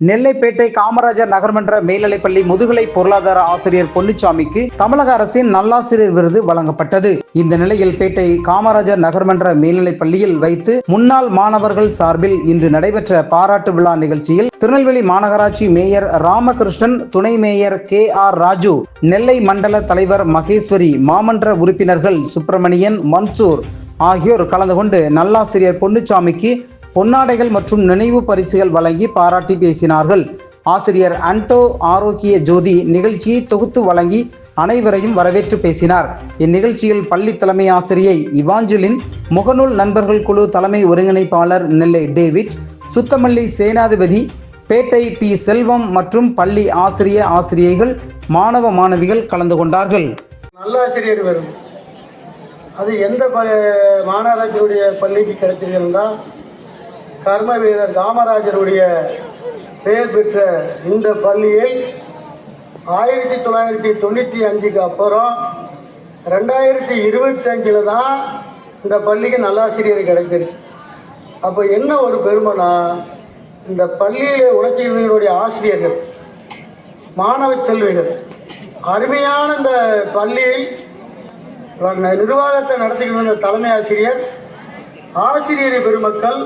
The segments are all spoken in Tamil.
நெல்லைப்பேட்டை காமராஜர் நகர்மன்ற மேல்நிலைப்பள்ளி முதுகலை பொருளாதார ஆசிரியர் பொன்னுச்சாமிக்கு தமிழக அரசின் நல்லாசிரியர் விருது வழங்கப்பட்டது. இந்த நிலையில் பேட்டை காமராஜர் நகர்மன்ற மேல்நிலைப்பள்ளியில் வைத்து முன்னாள் மாணவர்கள் சார்பில் இன்று நடைபெற்ற பாராட்டு விழா நிகழ்ச்சியில் திருநெல்வேலி மாநகராட்சி மேயர் ராமகிருஷ்ணன் துணை mayor K R Raju Nellai மண்டல தலைவர் மகேஸ்வரி மாமன்ற உறுப்பினர்கள் சுப்பிரமணியன் மன்சூர் ஆகியோர் கலந்து கொண்டு நல்லாசிரியர் பொன்னுச்சாமிக்கு பொன்னாடைகள் மற்றும் நினைவு பரிசுகள் வழங்கி பாராட்டி பேசினார்கள். ஆசிரியர் அன்டோ ஆரோக்கிய ஜோதி நிகழ்ச்சியை தொகுத்து வழங்கி அனைவரையும் வரவேற்று பேசினார். இந்நிகழ்ச்சியில் பள்ளி தலைமை ஆசிரியை இவாஞ்சலின் முகநூல் நண்பர்கள் குழு தலைமை ஒருங்கிணைப்பாளர் நெல்லை டேவிட் சுத்தமல்லி சேனாதிபதி பேட்டை பி செல்வம் மற்றும் பள்ளி ஆசிரிய ஆசிரியைகள் மாணவ மாணவிகள் கலந்து கொண்டார்கள். நல்ல ஆசிரியர் வரும் அது எந்த மாநகராட்சியுடைய பள்ளிக்கு கிடைச்சிருக்கிறதா கர்ம வீரர் காமராஜருடைய பெயர் பெற்ற இந்த பள்ளியை ஆயிரத்தி தொள்ளாயிரத்தி தொண்ணூற்றி அஞ்சுக்கு அப்புறம் ரெண்டாயிரத்தி இருபத்தி அஞ்சில் தான் இந்த பள்ளிக்கு நல்லாசிரியர் கிடைச்சிருக்கு அப்போ என்ன ஒரு பெருமைனா இந்த பள்ளியில் உழைச்சிகளுடைய ஆசிரியர்கள் மாணவ செல்விகள் அருமையான இந்த பள்ளியை நிர்வாகத்தை நடத்திக்கிட்டு வந்த தலைமை ஆசிரியர் ஆசிரியர் பெருமக்கள்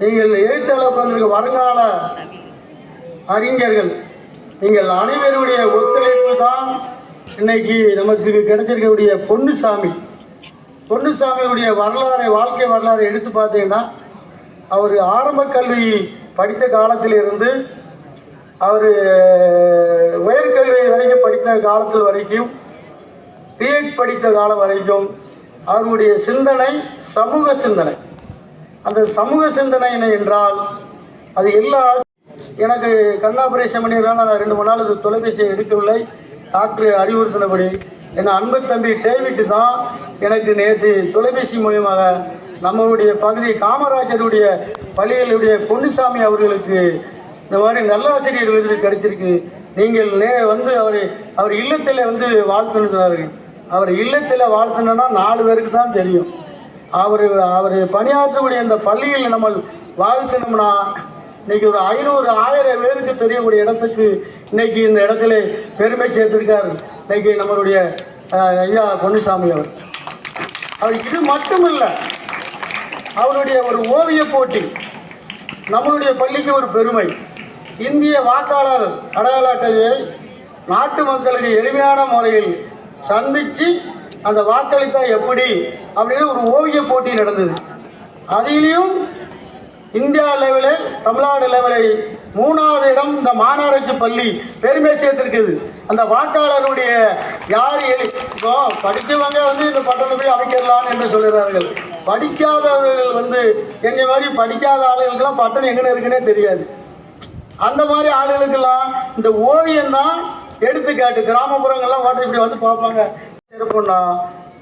நீங்கள் எழுத்தாளர் உட்கார்ந்திருக்க வருங்கால அறிஞர்கள் நீங்கள் அனைவருடைய ஒத்துழைப்பு தான் இன்னைக்கு நமக்கு கிடைச்சிருக்கக்கூடிய பொன்னுசாமி. பொன்னுசாமியுடைய வரலாறை வாழ்க்கை வரலாறை எடுத்து பார்த்தீங்கன்னா அவர் ஆரம்ப கல்வி படித்த காலத்திலிருந்து அவர் உயர்கல்வி வரைக்கும் படித்த காலத்தில் வரைக்கும் பிஎட் படித்த காலம் வரைக்கும் அவருடைய சிந்தனை சமூக சிந்தனை. அந்த சமூக சிந்தனை என்ன என்றால் அது எல்லா எனக்கு கண் ஆபரேஷன் பண்ணிடுறாங்க நான் ரெண்டு மூணு நாள் அது தொலைபேசியை எடுக்கவில்லை. டாக்டர் அறிவுறுத்தினபடி என் அன்பு தம்பி டேவிட்டு தான் எனக்கு நேற்று தொலைபேசி மூலியமாக நம்மளுடைய பகுதி காமராஜருடைய பள்ளிகளுடைய பொன்னுசாமி அவர்களுக்கு இந்த மாதிரி நல்லாசிரியர் விருது கிடைச்சிருக்கு. நீங்கள் நே வந்து அவர் அவர் இல்லத்தில் வந்து வாழ்த்துனார்கள் அவர் இல்லத்தில் வாழ்த்துனா நாலு பேருக்கு தான் தெரியும். அவர் அவர் பணியாற்றக்கூடிய அந்த பள்ளியில் நம்ம வாழ்த்தணும்னா இன்னைக்கு ஒரு ஐநூறு ஆயிரம் பேருக்கு தெரியக்கூடிய இடத்துக்கு இன்னைக்கு இந்த இடத்துல பெருமை சேர்த்திருக்கார் இன்னைக்கு நம்மளுடைய ஐயா பொன்னிசாமி அவர். அவர் இது மட்டும் இல்லை அவருடைய ஒரு ஓவிய போட்டி நம்மளுடைய பள்ளிக்கு ஒரு பெருமை. இந்திய வாக்காளர் அடையாள அட்டையை நாட்டு மக்களுக்கு எளிமையான முறையில் சந்தித்து அந்த வாக்களித்தா எப்படி அப்படின்னு ஒரு ஓவிய போட்டி நடந்தது. அதிலையும் இந்தியா லெவலில் தமிழ்நாடு லெவலில் மூணாவது இடம் இந்த மாநகராட்சி பள்ளி பெருமை சேர்த்திருக்குது. அந்த வாக்காளருடைய யார் எழு இப்போ படித்தவங்க வந்து இந்த பட்டணம் போய் அமைக்கலாம் என்று சொல்கிறார்கள் படிக்காதவர்கள் வந்து என்னை மாதிரி படிக்காத ஆளுகளுக்கெல்லாம் பட்டணம் எங்கே இருக்குன்னே தெரியாது. அந்த மாதிரி ஆளுகளுக்கெல்லாம் இந்த ஓவியம் தான் எடுத்துக்காட்டு. கிராமப்புறங்கள்லாம் ஓட்டர் இப்படி வந்து பார்ப்பாங்க. இருக்கும்னா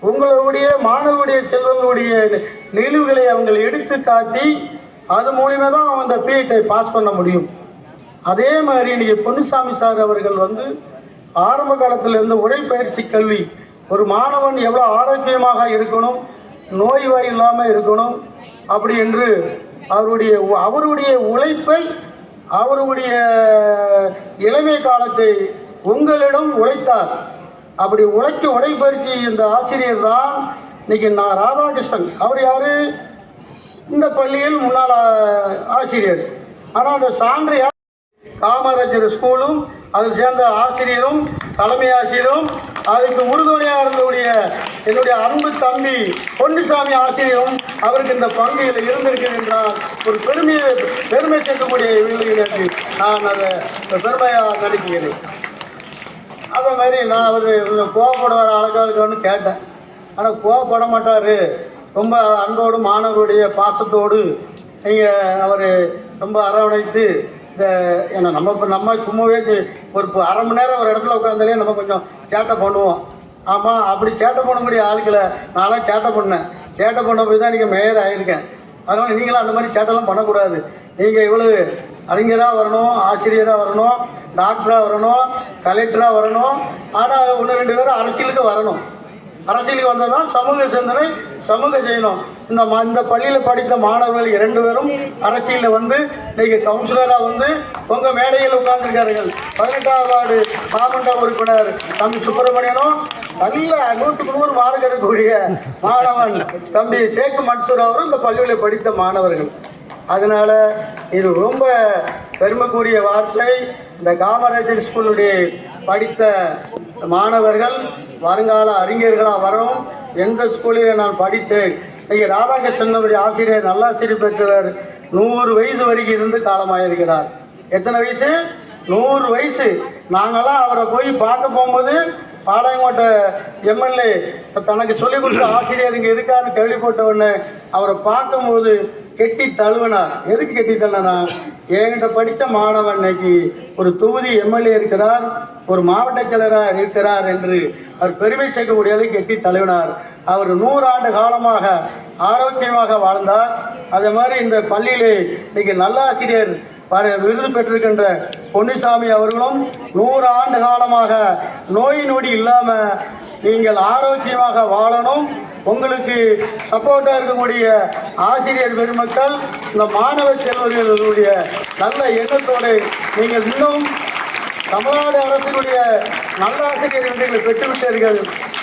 உங்களுடைய மாணவருடைய செல்வங்களுடைய நிகழ்வுகளை அவங்க எடுத்து காட்டி அது மூலியமாக தான் அவன் அந்த பிஎட்டை பாஸ் பண்ண முடியும். அதே மாதிரி இன்றைக்கி பொன்னுசாமி சார் அவர்கள் வந்து ஆரம்ப காலத்தில் இருந்த உழைப்பயிற்சி கல்வி ஒரு மாணவன் எவ்வளோ ஆரோக்கியமாக இருக்கணும் நோய்வாய் இல்லாமல் இருக்கணும் அப்படி என்று அவருடைய அவருடைய உழைப்பை அவருடைய இளமை காலத்தை உங்களிடம் உழைத்தார். அப்படி உழைக்க உடைப்பயிற்சி இந்த ஆசிரியர் தான் இன்னைக்கு நான் ராதாகிருஷ்ணன். அவர் யாரு? இந்த பள்ளியில் முன்னாள் ஆசிரியர். ஆனால் அந்த சான்று யார்? காமராஜர் ஸ்கூலும் அதில் சேர்ந்த ஆசிரியரும் தலைமை ஆசிரியரும் அதுக்கு உறுதுணையாக இருந்தவுடைய என்னுடைய அன்பு தம்பி பொன்னுசாமி ஆசிரியரும் அவருக்கு இந்த பங்கு இதில் இருந்திருக்கிறது என்றால் ஒரு பெருமையை பெருமை சேர்க்கக்கூடிய இவர்களுக்கு நான் அதை பெருமையாக நினைக்கிறேன் மாதிரி நான் அவர் கோவப்படுவார் ஆளுக்காளுக்கான்னு கேட்டேன். ஆனால் கோவப்பட மாட்டார் ரொம்ப அன்போடு மாணவருடைய பாசத்தோடு நீங்கள் அவர் ரொம்ப அரவணைத்து இந்த ஏன்னா நம்ம இப்போ நம்ம சும்மாவே ஒரு அரை மணி நேரம் ஒரு இடத்துல உட்காந்தாலே நம்ம கொஞ்சம் சேட்டை பண்ணுவோம். ஆமாம் அப்படி சேட்டை பண்ணக்கூடிய ஆளுக்களை நான்லாம் சேட்டை பண்ணேன். சேட்டை பண்ண போய் தான் நீங்கள் மேயர் ஆகியிருக்கேன் அதனால் நீங்களும் அந்த மாதிரி சேட்டெல்லாம் பண்ணக்கூடாது. நீங்கள் இவ்வளோ அறிஞராக வரணும் ஆசிரியராக வரணும் டாக்டராக வரணும் கலெக்டராக வரணும். ஆனால் ஒன்று ரெண்டு பேரும் அரசியலுக்கு வரணும். அரசியலுக்கு வந்தால் தான் சமூக சிந்தனை சமூக செய்யணும் இந்த இந்த பள்ளியில் படித்த மாணவர்கள் இரண்டு பேரும் அரசியலில் வந்து இன்னைக்கு கவுன்சிலராக வந்து உங்கள் மேடையில் உட்கார்ந்துருக்கார்கள் பதினெட்டாவது வார்டு மாமன்ற உறுப்பினர் தம்பி சுப்பிரமணியனும் நல்ல நூற்றுக்கு நூறு மார்க் எடுக்கக்கூடிய மாணவன் தம்பி ஷேக் மன்சூர் அவரும் இந்த பள்ளியில் படித்த மாணவர்கள். அதனால இது ரொம்ப பெருமைக்குரிய வார்த்தை. இந்த காமராஜர் ஸ்கூலுடைய படித்த மாணவர்கள் வருங்கால அறிஞர்களாக வரவும் எந்த ஸ்கூலில் நான் படித்தேன்? இங்கே ராதாகிருஷ்ணனுடைய ஆசிரியர் நல்லாசிரியர் பெற்றவர். நூறு வயசு வரைக்கும் இருந்து காலமாயிருக்கிறார். எத்தனை வயசு? நூறு வயசு. நாங்களாம் அவரை போய் பார்க்க போகும்போது பாளையங்கோட்டை எம்எல்ஏ தனக்கு சொல்லிக் கொடுத்த ஆசிரியர் இங்கே இருக்காருன்னு கேள்விப்பட்ட உடனே அவரை பார்க்கும்போது கெட்டி தழுவனா? எதுக்கு கெட்டி தள்ளனா என்கிட்ட படித்த மாணவன் இன்னைக்கு ஒரு தொகுதி எம்எல்ஏ இருக்கிறார் ஒரு மாவட்ட செயலராக இருக்கிறார் என்று அவர் பெருமை சேர்க்கக்கூடிய அளவுக்கு கெட்டி தழுவினார். அவர் நூறாண்டு காலமாக ஆரோக்கியமாக வாழ்ந்தார். அதே மாதிரி இந்த பள்ளியிலே இன்னைக்கு நல்லாசிரியர் பாரு விருது பெற்றிருக்கின்ற பொன்னிசாமி அவர்களும் நூறு ஆண்டு காலமாக நோய் நொடி இல்லாமல் நீங்கள் ஆரோக்கியமாக வாழணும். உங்களுக்கு சப்போர்ட்டாக இருக்கக்கூடிய ஆசிரியர் பெருமக்கள் இந்த மாணவ செல்வர்களுடைய நல்ல எண்ணத்தோடு நீங்கள் இன்னும் தமிழ்நாடு அரசினுடைய நல்ல ஆசிரியர் விருதுகளை பெற்றுவிட்டீர்கள்.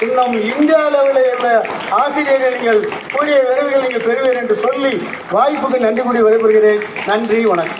இன்னும் இந்தியா லெவலில் உள்ள ஆசிரியர்கள் நீங்கள் கூடிய விரைவில் நீங்கள் பெறுவீர் என்று சொல்லி வாய்ப்புக்கு நன்றி கூடி விடைபெறுகிறேன். நன்றி வணக்கம்.